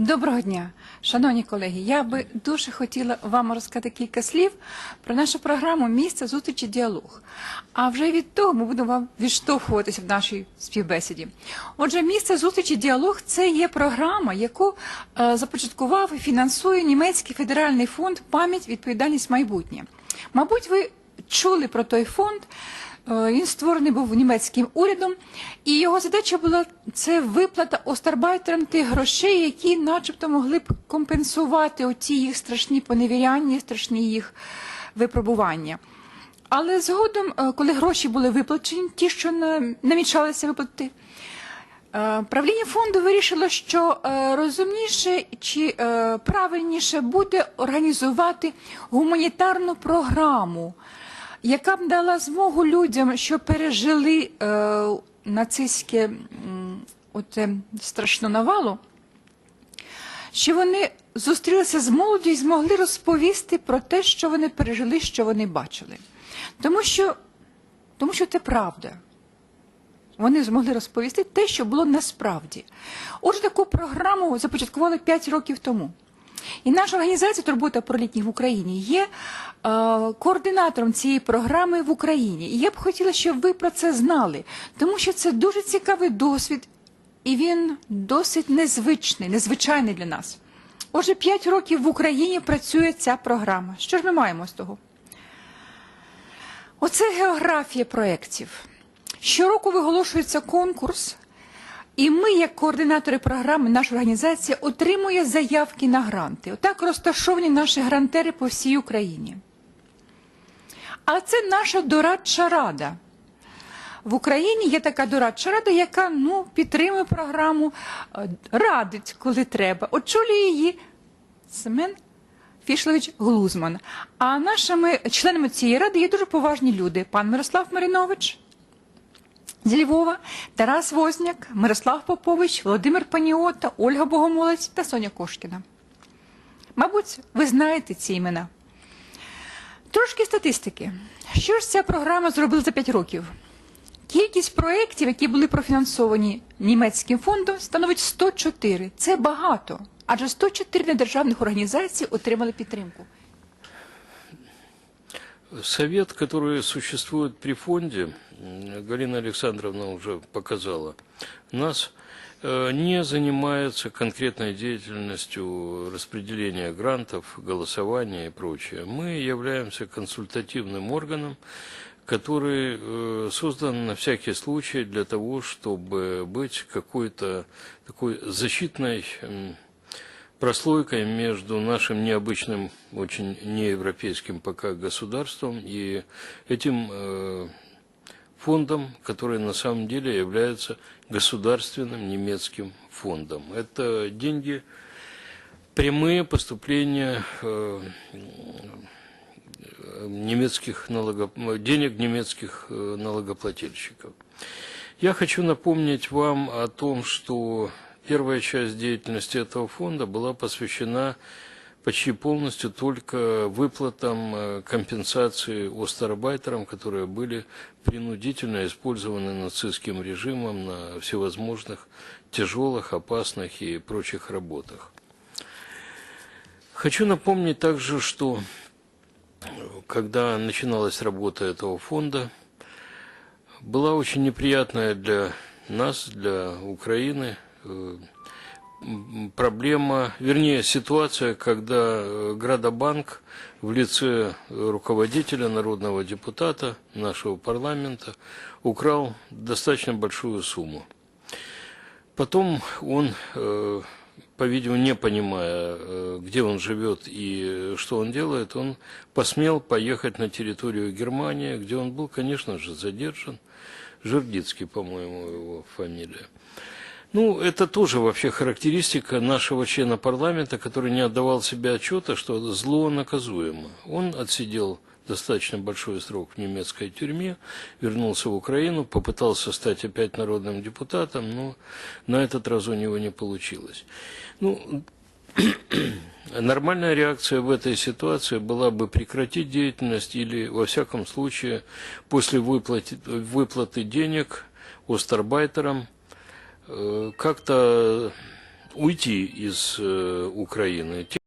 Доброго дня, шановні колеги. Я би дуже хотіла вам розказати кілька слів про нашу програму Місце зустрічі діалог. А вже від того ми будемо вам відштовхуватися в нашій співбесіді. Отже, місце зустрічі діалог це є програма, яку е, започаткував і фінансує німецький федеральний фонд Пам'ять, відповідальність майбутнє. Мабуть, ви чули про той фонд. Е, Він створений був німецьким урядом, і його задача була це виплата остарбайтерам тих грошей, які, начебто, могли б компенсувати оті їх страшні поневіряння, страшні їх випробування. Але згодом, е, коли гроші були виплачені, ті, що намічалися виплатити, Е, Правління фонду вирішило, що розумніше чи правильніше буде організувати гуманітарну програму, яка б дала змогу людям, що пережили е, нацистське м, оте страшну навалу, що вони зустрілися з молоддю і змогли розповісти про те, що вони пережили, що вони бачили. Тому що, тому що це правда. Вони змогли розповісти те, що було насправді. Отже, таку програму започаткували 5 років тому. І наша організація Турбота про літніх в Україні є е, координатором цієї програми в Україні. І я б хотіла, щоб ви про це знали, тому що це дуже цікавий досвід, і він досить незвичний, незвичайний для нас. Отже, 5 років в Україні працює ця програма. Що ж ми маємо з того? Оце географія проєктів. Щороку виголошується конкурс, і ми, як координатори програми, наша організація отримує заявки на гранти. Отак розташовані наші грантери по всій Україні. А це наша дорадча рада. В Україні є така дорадча рада, яка ну, підтримує програму, е, радить, коли треба. Очолює її Семен Фішлович Глузман. А нашими членами цієї ради є дуже поважні люди: пан Мирослав Маринович з Львова, Тарас Возняк, Мирослав Попович, Володимир Паніота, Ольга Богомолець та Соня Кошкіна. Мабуть, ви знаєте ці імена. Трошки статистики. Що ж ця програма зробила за 5 років? Кількість проєктів, які були профінансовані німецьким фондом, становить 104. Це багато. Адже 104 недержавних організацій отримали підтримку. Совет, который существует при фонде, Галина Александровна уже показала, нас э, не занимается конкретной деятельностью распределения грантов, голосования и прочее. Мы являемся консультативным органом, который э, создан на всякий случай для того, чтобы быть какой-то такой защитной прослойкой между нашим необычным, очень неевропейским пока государством и этим э, фондом, который на самом деле является государственным немецким фондом. Это деньги, прямые поступления э, э, немецких налогоп... денег немецких э, налогоплательщиков. Я хочу напомнить вам о том, что первая часть деятельности этого фонда была посвящена почти полностью только выплатам э, компенсации остарбайтерам, которые были принудительно использованы нацистским режимом на всевозможных тяжелых, опасных и прочих работах. Хочу напомнить также, что когда начиналась работа этого фонда, была очень неприятная для нас, для Украины, э, проблема, вернее, ситуация, когда э, Градобанк в лице руководителя, народного депутата нашего парламента украл достаточно большую сумму. Потом он, э, по-видимому, не понимая, э, где он живет и что он делает, он посмел поехать на территорию Германии, где он был, конечно же, задержан. Жердицкий, по-моему, его фамилия. Ну, это тоже вообще характеристика нашего члена парламента, который не отдавал себе отчета, что зло наказуемо. Он отсидел достаточно большой срок в немецкой тюрьме, вернулся в Украину, попытался стать опять народным депутатом, но на этот раз у него не получилось. Ну, Нормальная реакция в этой ситуации была бы прекратить деятельность или, во всяком случае, после выплаты, выплаты денег остарбайтерам как-то уйти из э, Украины.